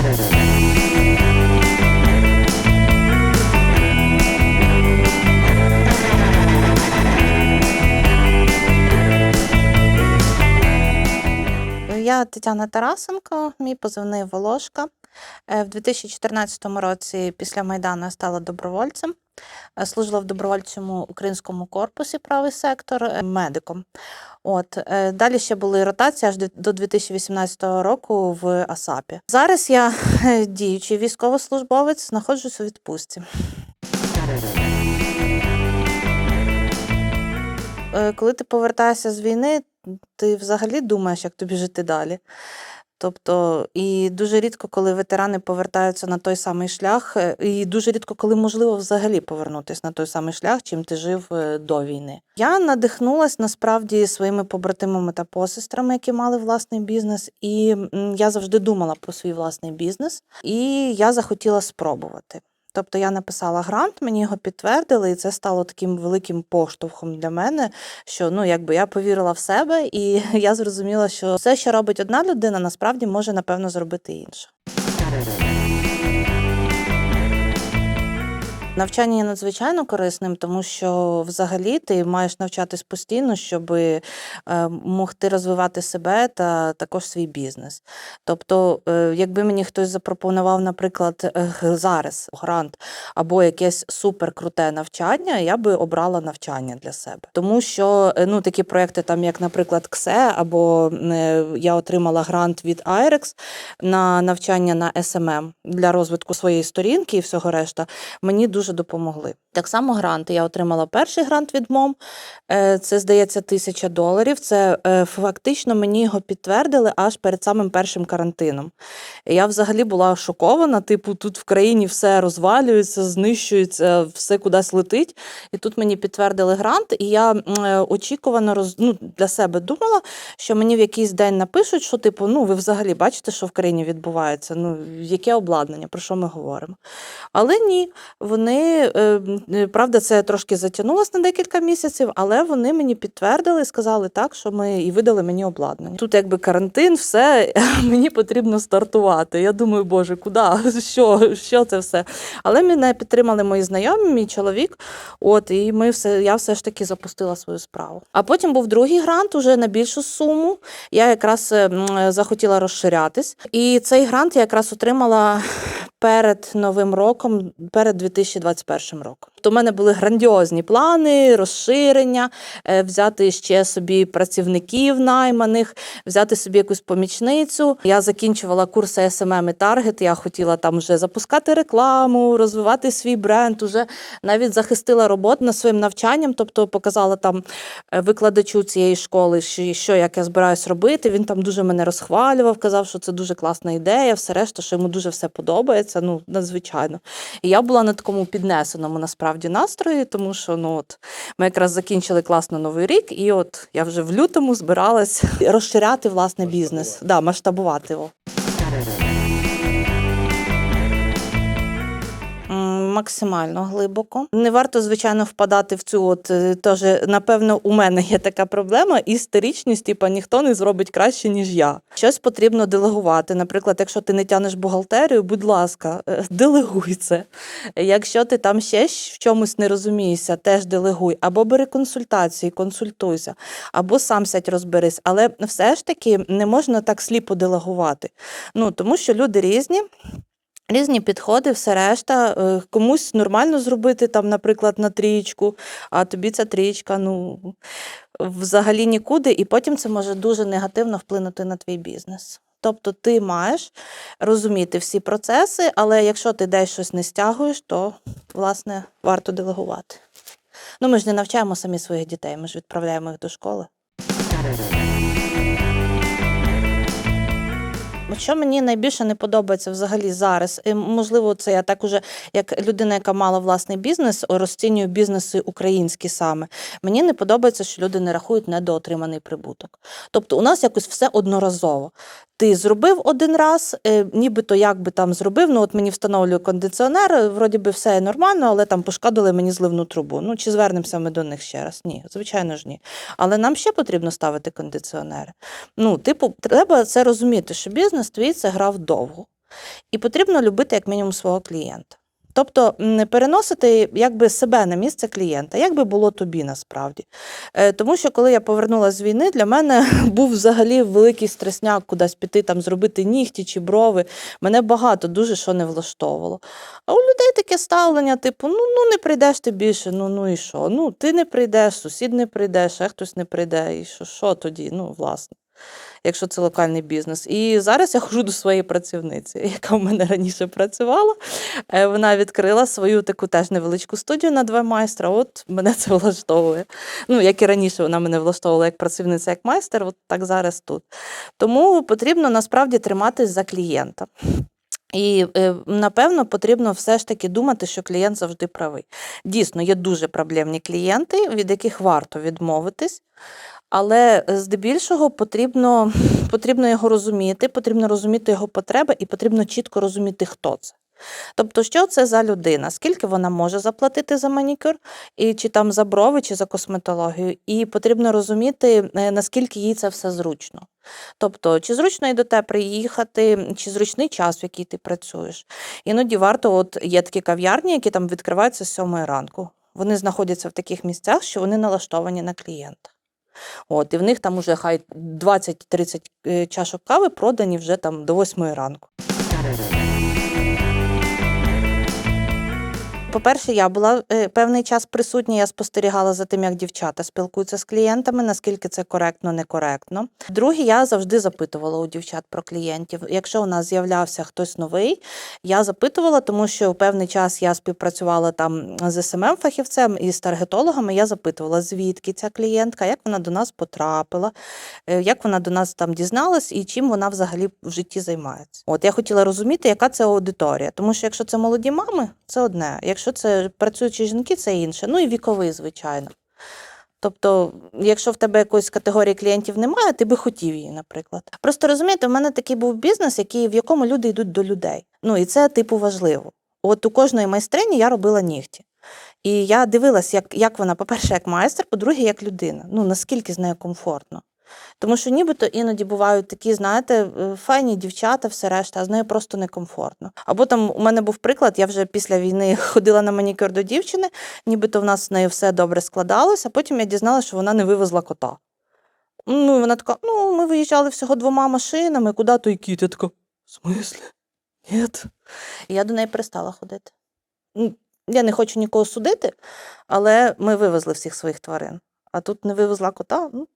Я Тетяна Тарасенко, мій позивний Волошка. Е, В 2014 році після Майдану стала добровольцем. Е, Служила в добровольчому українському корпусі правий сектор е, медиком. От далі ще були ротації аж до- до 2018 року в АСАПі. Зараз я діючий військовослужбовець, знаходжусь у відпустці. Коли ти повертаєшся з війни, ти взагалі думаєш, як тобі жити далі. Тобто, і дуже рідко, коли ветерани повертаються на той самий шлях, е, і дуже рідко, коли можливо взагалі повернутися на той самий шлях, чим ти жив е, до війни. Я надихнулася насправді своїми побратимами та посестрами, які мали власний бізнес, і я завжди думала про свій власний бізнес, і я захотіла спробувати. Тобто я написала грант, мені його підтвердили, і це стало таким великим поштовхом для мене, що ну якби я повірила в себе, і я зрозуміла, що все, що робить одна людина, насправді може напевно зробити інша. Навчання є надзвичайно корисним, тому що взагалі ти маєш навчатись постійно, щоб е, могти розвивати себе та також свій бізнес. Тобто, е, якби мені хтось запропонував, наприклад, е, зараз грант або якесь суперкруте навчання, я би обрала навчання для себе. Тому що ну, такі проекти, там, як, наприклад, КСЕ, або я отримала грант від IREX на навчання на SMM для розвитку своєї сторінки і всього решта, мені дуже допомогли. Так само гранти. Я отримала перший грант від МОМ. е, Це, здається, тисяча доларів. Це е, фактично мені його підтвердили аж перед самим першим карантином. Я взагалі була шокована. Типу, тут в країні все розвалюється, знищується, все кудись летить. І тут мені підтвердили грант, і я е, очікувано роз... ну, для себе думала, що мені в якийсь день напишуть, що типу, ну ви взагалі бачите, що в країні відбувається. Ну, яке обладнання, про що ми говоримо. Але ні, вони е, е, правда, це трошки затягнулося на декілька місяців, але вони мені підтвердили, сказали так, що ми і видали мені обладнання. Тут якби карантин, все мені потрібно стартувати. Я думаю, боже, куди? Що, що це все? Але мене підтримали мої знайомі, мій чоловік. От і ми все, я все ж таки запустила свою справу. А потім був другий грант уже на більшу суму. Я якраз е, м, е, захотіла розширятись. І цей грант я якраз отримала перед новим роком, перед 2021 роком. То в мене були грандіозні плани, розширення, е, взяти ще собі працівників найманих, взяти собі якусь помічницю. Я закінчувала курси SMM і Target, Я хотіла там вже запускати рекламу, розвивати свій бренд. Уже навіть захистила роботу над своїм навчанням, тобто показала там е, викладачу цієї школи, що як я збираюсь робити. Він там дуже мене розхвалював, казав, що це дуже класна ідея, все решта, що йому дуже все подобається. Ну, надзвичайно. І я була на такому піднесеному насправді настрої, тому що ну от ми якраз закінчили класно новий рік, і от я вже в лютому збиралась розширяти власне бізнес, да, масштабувати його. Максимально глибоко. Не варто, звичайно, впадати в цю от е, теж, напевно, у мене є така проблема істеричність, типа ніхто не зробить краще, ніж я. Щось потрібно делегувати. Наприклад, якщо ти не тянеш бухгалтерію, будь ласка, е, делегуй це. Якщо ти там ще в чомусь не розумієшся, теж делегуй. Або бери консультації, консультуйся, або сам сядь розберись. Але все ж таки не можна так сліпо делегувати. Ну, тому що люди різні. Різні підходи, все решта. Е, Комусь нормально зробити, там, наприклад, на трієчку, а тобі ця трієчка, ну, взагалі нікуди, і потім це може дуже негативно вплинути на твій бізнес. Тобто ти маєш розуміти всі процеси, але якщо ти десь щось не стягуєш, то власне варто делегувати. Ну, ми ж не навчаємо самі своїх дітей, ми ж відправляємо їх до школи. Що мені найбільше не подобається взагалі зараз, і, можливо, це я так уже як людина, яка мала власний бізнес, розцінюю бізнеси українські саме. Мені не подобається, що люди не рахують недоотриманий прибуток. Тобто, у нас якось все одноразово. Ти зробив один раз, е, нібито як би там зробив. Ну от мені встановлює кондиціонер, е, вроді би все нормально, але там пошкодили мені зливну трубу. Ну чи звернемося ми до них ще раз? Ні, звичайно ж ні. Але нам ще потрібно ставити кондиціонери. Ну, типу, треба це розуміти, що бізнес твій це грав довго. І потрібно любити як мінімум свого клієнта. Тобто м, переносити якби себе на місце клієнта, як би було тобі насправді. Е, Тому що коли я повернулася з війни, для мене був взагалі великий стресняк кудись піти, там зробити нігті чи брови. Мене багато дуже що не влаштовувало. А у людей таке ставлення, типу, ну, ну не прийдеш ти більше, ну ну і що? Ну, ти не прийдеш, сусід не прийде, ще хтось не прийде. І що, що тоді? Ну, власне. Якщо це локальний бізнес. І зараз я ходжу до своєї працівниці, яка в мене раніше працювала. Е, Вона відкрила свою таку теж невеличку студію на два майстра. От мене це влаштовує. Ну, як і раніше вона мене влаштовувала як працівниця, як майстер, от так зараз тут. Тому потрібно насправді триматись за клієнта. І е, напевно потрібно все ж таки думати, що клієнт завжди правий. Дійсно, є дуже проблемні клієнти, від яких варто відмовитись. Але здебільшого потрібно, потрібно його розуміти, потрібно розуміти його потреби і потрібно чітко розуміти, хто це. Тобто, що це за людина, скільки вона може заплатити за манікюр, і чи там за брови, чи за косметологію, і потрібно розуміти, е, наскільки їй це все зручно. Тобто, чи зручно і до тебе приїхати, чи зручний час, в який ти працюєш. Іноді варто, от є такі кав'ярні, які там відкриваються з 7 ранку. Вони знаходяться в таких місцях, що вони налаштовані на клієнта. От, і в них там уже хай 20-30 е, чашок кави продані вже там до 8 ранку. По-перше, я була е, певний час присутня, я спостерігала за тим, як дівчата спілкуються з клієнтами, наскільки це коректно, некоректно. Друге, я завжди запитувала у дівчат про клієнтів. Якщо у нас з'являвся хтось новий, я запитувала, тому що в певний час я співпрацювала там з СММ фахівцем і з таргетологами. Я запитувала, звідки ця клієнтка, як вона до нас потрапила, е, як вона до нас там дізналась і чим вона взагалі в житті займається. От я хотіла розуміти, яка це аудиторія, тому що якщо це молоді мами, це одне. Якщо це працюючі жінки, це інше. Ну і віковий, звичайно. Тобто, якщо в тебе якоїсь категорії клієнтів немає, ти би хотів її, наприклад. Просто розумієте, в мене такий був бізнес, який, в якому люди йдуть до людей. Ну і це типу важливо. От у кожної майстрині я робила нігті. І я дивилась, як, як вона, по-перше, як майстер, по-друге, як людина. Ну наскільки з нею комфортно. Тому що нібито іноді бувають такі, знаєте, е, файні дівчата, все решта, а з нею просто некомфортно. Або там у мене був приклад, я вже після війни ходила на манікюр до дівчини, нібито в нас з нею все добре складалося, а потім я дізналася, що вона не вивезла кота. Ну, і вона така: ну, ми виїжджали всього двома машинами, куди той кіт? Я така, в смислі? Ні. Я до неї перестала ходити. Я не хочу нікого судити, але ми вивезли всіх своїх тварин. А тут не вивезла кота, ну.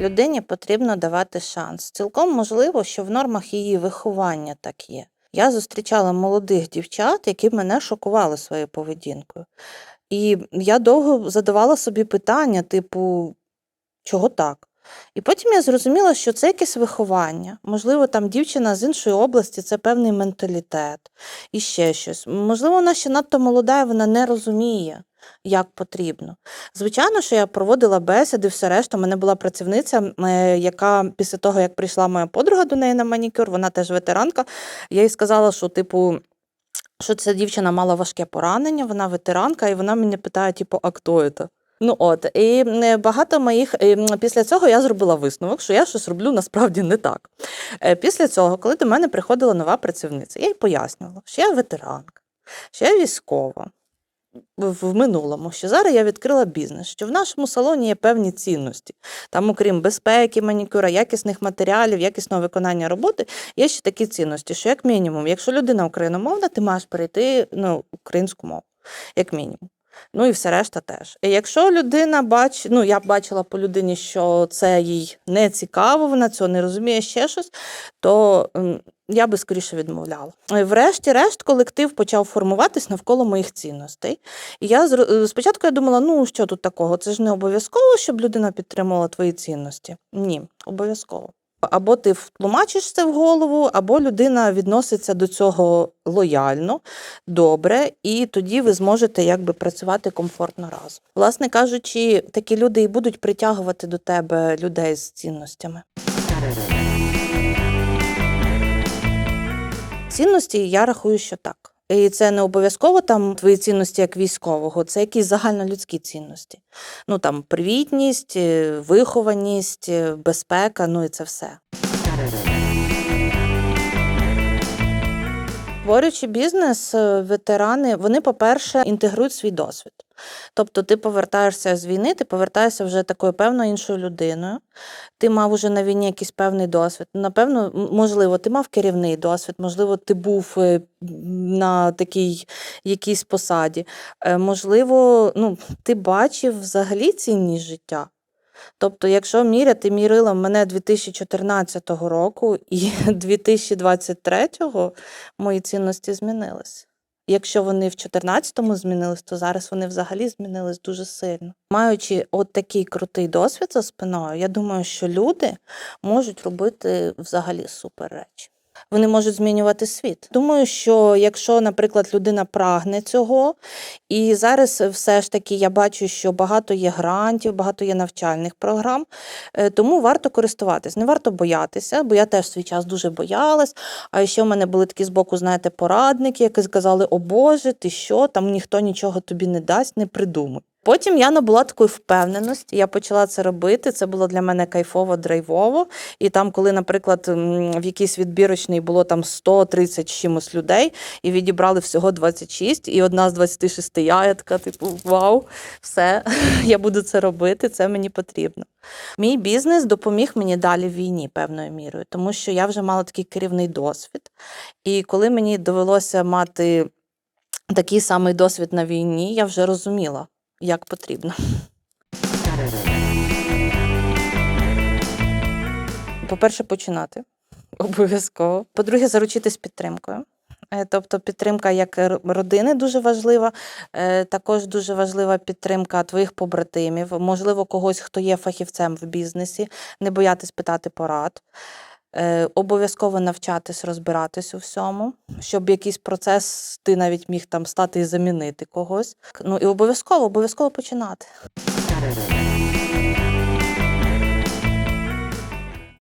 Людині потрібно давати шанс. Цілком можливо, що в нормах її виховання так є. Я зустрічала молодих дівчат, які мене шокували своєю поведінкою. І я довго задавала собі питання, типу, чого так? І потім я зрозуміла, що це якесь виховання. Можливо, там дівчина з іншої області, це певний менталітет і ще щось. Можливо, вона ще надто молода, і вона не розуміє, як потрібно. Звичайно, що я проводила бесіди, все решта. У мене була працівниця, е, яка після того, як прийшла моя подруга до неї на манікюр, вона теж ветеранка. Я їй сказала, що, типу, що ця дівчина мала важке поранення, вона ветеранка, і вона мене питає, типу, а хто це? Ну от, і е, багато моїх після цього я зробила висновок, що я щось роблю насправді не так. Е, Після цього, коли до мене приходила нова працівниця, я їй пояснювала, що я ветеранка, що я військова в минулому, що зараз я відкрила бізнес, що в нашому салоні є певні цінності. Там, окрім безпеки, манікюра, якісних матеріалів, якісного виконання роботи, є ще такі цінності, що як мінімум, якщо людина україномовна, ти маєш перейти на українську мову, як мінімум. Ну і все решта теж. І якщо людина бачить, ну я бачила по людині, що це їй не цікаво, вона цього не розуміє ще щось, то я би скоріше відмовляла. Врешті-решт, колектив почав формуватись навколо моїх цінностей. І я е, спочатку я думала, ну що тут такого? Це ж не обов'язково, щоб людина підтримувала твої цінності. Ні, обов'язково. Або ти втлумачиш це в голову, або людина відноситься до цього лояльно, добре, і тоді ви зможете якби працювати комфортно разом. Власне кажучи, такі люди і будуть притягувати до тебе людей з цінностями. Цінності я рахую, що так. І це не обов'язково там твої цінності як військового, це якісь загальнолюдські цінності. Ну там привітність, е, вихованість, е, безпека, ну і це все. Створюючи бізнес, е, ветерани, вони, по-перше, інтегрують свій досвід. Тобто ти повертаєшся з війни, ти повертаєшся вже такою певною іншою людиною. Ти мав уже на війні якийсь певний досвід. Напевно, можливо, ти мав керівний досвід, можливо, ти був е, на такій якійсь посаді. Е, Можливо, ну, ти бачив взагалі цінність життя. Тобто, якщо міряти мірилом мене 2014 року і 2023, мої цінності змінились. Якщо вони в 14-му змінились, то зараз вони взагалі змінились дуже сильно. Маючи от такий крутий досвід за спиною, я думаю, що люди можуть робити взагалі супер речі. Вони можуть змінювати світ. Думаю, що якщо, наприклад, людина прагне цього, і зараз все ж таки я бачу, що багато є грантів, багато є навчальних програм, е, тому варто користуватись. Не варто боятися, бо я теж свій час дуже боялась. А ще в мене були такі збоку, знаєте, порадники, які сказали: О Боже, ти що, там ніхто нічого тобі не дасть, не придумуй. Потім я набула такої впевненості, я почала це робити. Це було для мене кайфово, драйвово. І там, коли, наприклад, в якийсь відбірочний було там 130 чимось людей, і відібрали всього 26, і одна з 26 я, я така, типу, вау, все, я буду це робити, це мені потрібно. Мій бізнес допоміг мені далі в війні певною мірою, тому що я вже мала такий керівний досвід. І коли мені довелося мати такий самий досвід на війні, я вже розуміла, як потрібно. По-перше, починати обов'язково. По-друге, заручитись підтримкою. Е, Тобто підтримка як родини дуже важлива, Е, також дуже важлива підтримка твоїх побратимів, можливо, когось, хто є фахівцем в бізнесі, не боятись питати порад. Е, Обов'язково навчатись розбиратись у всьому, щоб якийсь процес ти навіть міг там стати і замінити когось. Ну і обов'язково, обов'язково починати.